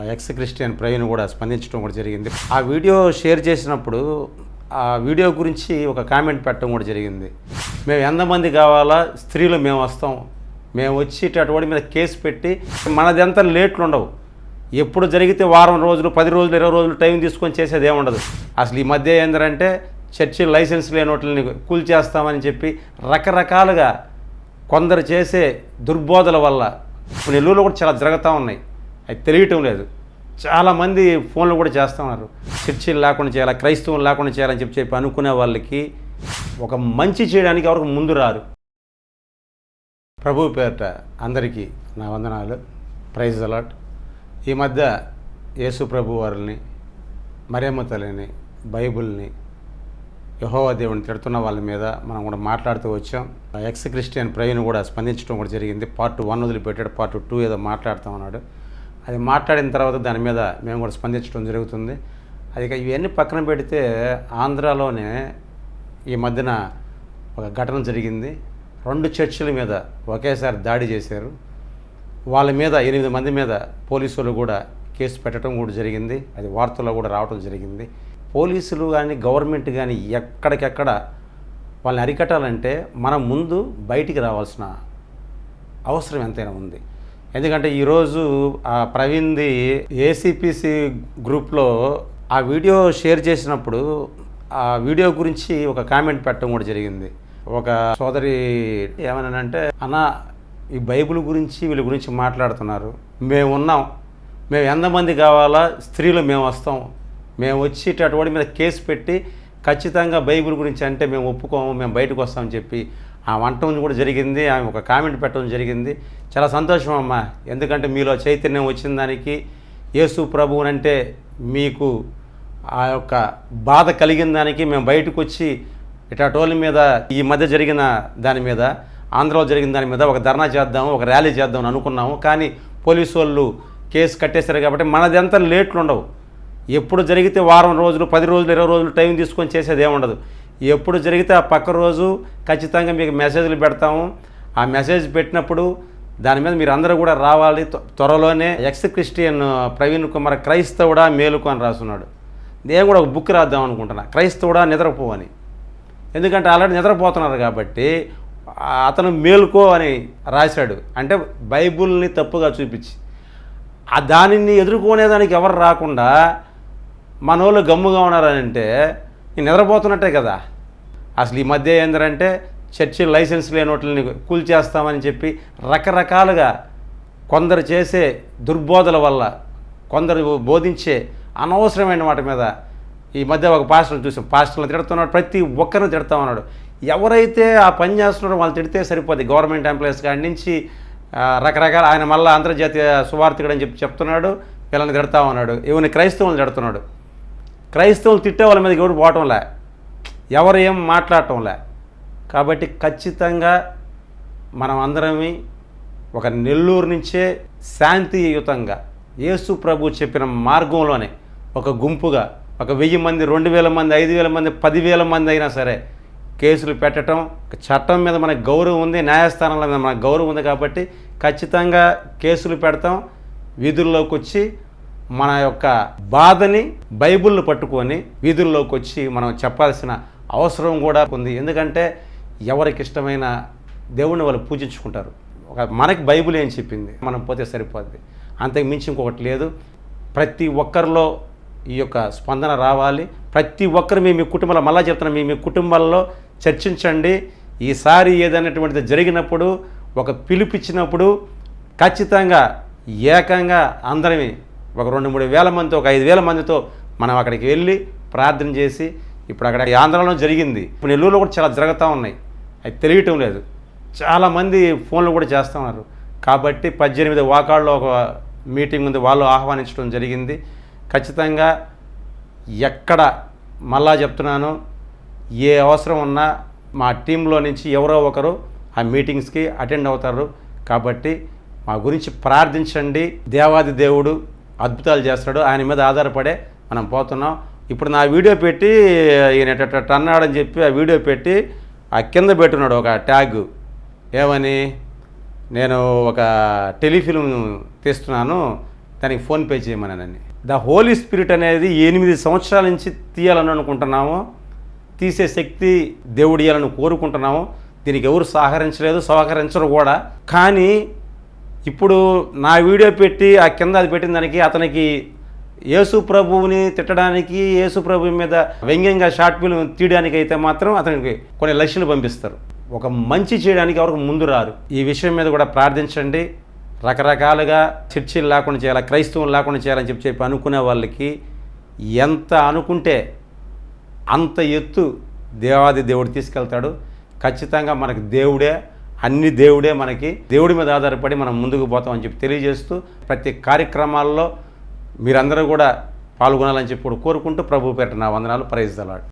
Ex Christian Praveen కూడా స్పందించడం కూడా జరిగింది. ఆ వీడియో షేర్ చేసినప్పుడు ఆ వీడియో గురించి ఒక కామెంట్ పెట్టడం కూడా జరిగింది. మేము ఎంతమంది కావాలా? స్త్రీలు మేము వస్తాం. మేము వచ్చేటటువంటి మీద కేసు పెట్టి మనదెంత లేట్లు ఉండవు. ఎప్పుడు జరిగితే వారం రోజులు పది రోజులు ఇరవై రోజులు టైం తీసుకొని చేసేది ఏముండదు. అసలు ఈ మధ్య ఏంటంటే చర్చి లైసెన్స్ లేని వాటిని కూల్ చేస్తామని చెప్పి రకరకాలుగా కొందరు చేసే దుర్బోధల వల్ల నెల్లూరులో కూడా చాలా జరుగుతూ ఉన్నాయి. అది తెలియటం లేదు. చాలామంది ఫోన్లు కూడా చేస్తూ ఉన్నారు. చర్చిలు లేకుండా చేయాలి క్రైస్తవులు లేకుండా చేయాలని చెప్పి చెప్పి అనుకునే వాళ్ళకి ఒక మంచి చేయడానికి ఎవరికి ముందు రారు. ప్రభు పేరిట అందరికీ నా వందనాలు. ప్రైజ్ అలాట్ ఈ మధ్య యేసు ప్రభు వారిని మరియమ్మ తల్లిని బైబిల్ని యహోవా దేవుని తిడుతున్న వాళ్ళ మీద మనం కూడా మాట్లాడుతూ వచ్చాం. ఎక్స్ క్రిస్టియన్ ప్రవీణ్ కూడా స్పందించడం కూడా జరిగింది. పార్ట్ వన్ వదిలిపెట్టాడు పార్ట్ టూ ఏదో మాట్లాడుతూ ఉన్నాడు. అది మాట్లాడిన తర్వాత దాని మీద మేము కూడా స్పందించడం జరుగుతుంది. అది ఇవన్నీ పక్కన పెడితే ఆంధ్రాలోనే ఈ మధ్యన ఒక ఘటన జరిగింది. రెండు చర్చిల మీద ఒకేసారి దాడి చేశారు. వాళ్ళ మీద ఎనిమిది మంది మీద పోలీసులు కూడా కేసు పెట్టడం కూడా జరిగింది. అది వార్తల్లో కూడా రావడం జరిగింది. పోలీసులు కానీ గవర్నమెంట్ కానీ ఎక్కడికెక్కడ వాళ్ళని అరికట్టాలంటే మనం ముందు బయటికి రావాల్సిన అవసరం ఎంతైనా ఉంది. ఎందుకంటే ఈరోజు ఆ ప్రవీణ్ది ఏసీపీసీ గ్రూప్లో ఆ వీడియో షేర్ చేసినప్పుడు ఆ వీడియో గురించి ఒక కామెంట్ పెట్టడం కూడా జరిగింది. ఒక సోదరి ఏమన్నానంటే అన్న ఈ బైబిల్ గురించి వీళ్ళ గురించి మాట్లాడుతున్నారు. మేము ఉన్నాం. మేము ఎంతమంది కావాలా? స్త్రీలు మేము వస్తాం. మేము వచ్చేటటువంటి మీద కేసు పెట్టి ఖచ్చితంగా బైబిల్ గురించి అంటే మేము ఒప్పుకోము. మేము బయటకు వస్తామని చెప్పి ఆ వంటం కూడా జరిగింది ఆమె ఒక కామెంట్ పెట్టడం జరిగింది. చాలా సంతోషం అమ్మా. ఎందుకంటే మీలో చైతన్యం వచ్చిన దానికి యేసు ప్రభువునంటే మీకు ఆ యొక్క బాధ కలిగిన దానికి మేము బయటకు వచ్చి ఇటాటోళ్ళ మీద ఈ మధ్య జరిగిన దాని మీద ఆంధ్రలో జరిగిన దాని మీద ఒక ధర్నా చేద్దాము ఒక ర్యాలీ చేద్దాం అనుకున్నాము. కానీ పోలీసు వాళ్ళు కేసు కట్టేశారు కాబట్టి మనదంతా లేట్లు ఉండవు. ఎప్పుడు జరిగితే వారం రోజులు పది రోజులు ఇరవై రోజులు టైం తీసుకొని చేసేది ఏముండదు. ఎప్పుడు జరిగితే ఆ పక్క రోజు ఖచ్చితంగా మీకు మెసేజ్లు పెడతాము. ఆ మెసేజ్ పెట్టినప్పుడు దాని మీద మీరు అందరూ కూడా రావాలి. త్వరలోనే ఎక్స్ క్రిస్టియన్ ప్రవీణ్ కుమార్ క్రైస్తవుడా మేలుకు అని రాస్తున్నాడు నేను కూడా ఒక బుక్ రాద్దాం అనుకుంటున్నా. క్రైస్తవుడా నిద్రపో అని. ఎందుకంటే ఆల్రెడీ నిద్రపోతున్నారు కాబట్టి అతను మేలుకో అని రాశాడు. అంటే బైబుల్ని తప్పుగా చూపించి. ఆ దానిని ఎదుర్కొనేదానికి ఎవరు రాకుండా మనోళ్ళు గమ్ముగా ఉన్నారని అంటే నేను నిద్రపోతున్నట్టే కదా. అసలు ఈ మధ్య ఏంటంటే చర్చి లైసెన్స్ లేని వాటిని కూల్ చేస్తామని చెప్పి రకరకాలుగా కొందరు చేసే దుర్బోధల వల్ల కొందరు బోధించే అనవసరమైన వాటి మీద ఈ మధ్య ఒక పాస్టర్ని చూసాం. పాస్టర్లు తిడుతున్నాడు ప్రతి ఒక్కరిని తిడతామన్నాడు. ఎవరైతే ఆ పని చేస్తున్నారో వాళ్ళు తిడితే సరిపోద్ది. గవర్నమెంట్ ఎంప్లాయీస్ కాడి నుంచి రకరకాల ఆయన మళ్ళీ అంతర్జాతీయ సువార్థికుడు అని చెప్పి చెప్తున్నాడు వీళ్ళని తిడతా ఉన్నాడు ఇవన్నీ క్రైస్తవులను తిడుతున్నాడు. క్రైస్తవులు తిట్టే వాళ్ళ మీద ఎవరు పోవటంలే ఎవరు ఏం మాట్లాడటంలే కాబట్టి ఖచ్చితంగా మనం అందరమే ఒక నెల్లూరు నుంచే శాంతియుతంగా యేసు ప్రభు చెప్పిన మార్గంలోనే ఒక గుంపుగా ఒక వెయ్యి మంది రెండు వేల మంది ఐదు వేల మంది పదివేల మంది అయినా సరే కేసులు పెట్టడం చట్టం మీద మనకు గౌరవం ఉంది న్యాయస్థానంలో మీద మనకు గౌరవం ఉంది కాబట్టి ఖచ్చితంగా కేసులు పెడతాం వీధుల్లోకి వచ్చి మన యొక్క బాధని బైబిల్ని పట్టుకొని వీధుల్లోకి వచ్చి మనం చెప్పాల్సిన అవసరం కూడా ఉంది. ఎందుకంటే ఎవరికి ఇష్టమైన దేవుణ్ణి వాళ్ళు పూజించుకుంటారు. ఒక మనకి బైబిల్ ఏం చెప్పింది? మనం పోతే సరిపోద్ది. అంతకు మించి ఇంకొకటి లేదు. ప్రతి ఒక్కరిలో ఈ యొక్క స్పందన రావాలి. ప్రతి ఒక్కరు మీ మీ కుటుంబంలో మళ్ళా చెప్తున్నా మీ మీ కుటుంబాల్లో చర్చించండి. ఈసారి ఏదైనటువంటిది జరిగినప్పుడు ఒక పిలుపిచ్చినప్పుడు ఖచ్చితంగా ఏకంగా అందరమే ఒక రెండు మూడు వేల మందితో ఒక ఐదు వేల మందితో మనం అక్కడికి వెళ్ళి ప్రార్థన చేసి ఇప్పుడు అక్కడ ఆంధ్రలో ఆంధ్రాలో జరిగింది. ఇప్పుడు నెల్లూరులో కూడా చాలా జరుగుతూ ఉన్నాయి. అది తెలియటం లేదు. చాలామంది ఫోన్లు కూడా చేస్తూ ఉన్నారు. కాబట్టి పద్దెనిమిది వాకాళ్ళలో ఒక మీటింగ్ ఉంది. వాళ్ళు ఆహ్వానించడం జరిగింది. ఖచ్చితంగా ఎక్కడ మళ్ళా చెప్తున్నాను ఏ అవసరం ఉన్నా మా టీంలో నుంచి ఎవరో ఒకరు ఆ మీటింగ్స్కి అటెండ్ అవుతారు. కాబట్టి మా గురించి ప్రార్థించండి. దేవాది దేవుడు అద్భుతాలు చేస్తాడు. ఆయన మీద ఆధారపడే మనం పోతున్నాం. ఇప్పుడు నా వీడియో పెట్టి ఈయన అన్నాడని చెప్పి ఆ వీడియో పెట్టి ఆ కింద పెట్టున్నాడు ఒక ట్యాగ్. ఏమని? నేను ఒక టెలిఫిల్మ్ తీస్తున్నాను. దానికి ఫోన్పే చేయమని ద హోలీ స్పిరిట్ అనేది ఎనిమిది సంవత్సరాల నుంచి తీయాలని అనుకుంటున్నాము. తీసే శక్తి దేవుడు కోరుకుంటున్నాము. దీనికి ఎవరు సహకరించలేదు సహకరించరు కూడా. కానీ ఇప్పుడు నా వీడియో పెట్టి ఆ కింద అది పెట్టిన దానికి అతనికి యేసు ప్రభువుని తిట్టడానికి యేసు ప్రభు మీద వ్యంగ్యంగా షార్ట్ ఫిల్మ్ తీయడానికి అయితే మాత్రం అతనికి కొన్ని లక్షలు పంపిస్తారు. ఒక మంచి చేయడానికి ఎవరికి ముందు రారు. ఈ విషయం మీద కూడా ప్రార్థించండి. రకరకాలుగా చర్చిలు లేకుండా చేయాలి క్రైస్తవులు లేకుండా చేయాలని చెప్పి చెప్పి అనుకునే వాళ్ళకి ఎంత అనుకుంటే అంత ఎత్తు దేవాది దేవుడు తీసుకెళ్తాడు. ఖచ్చితంగా మనకి దేవుడే అన్ని దేవుడే మనకి దేవుడి మీద ఆధారపడి మనం ముందుకు పోతామని చెప్పి తెలియజేస్తూ ప్రతి కార్యక్రమాల్లో మీరందరూ కూడా పాల్గొనాలని చెప్పి కూడా కోరుకుంటూ ప్రభు పేట నా వందనాలు. ప్రైజ్ దలాడు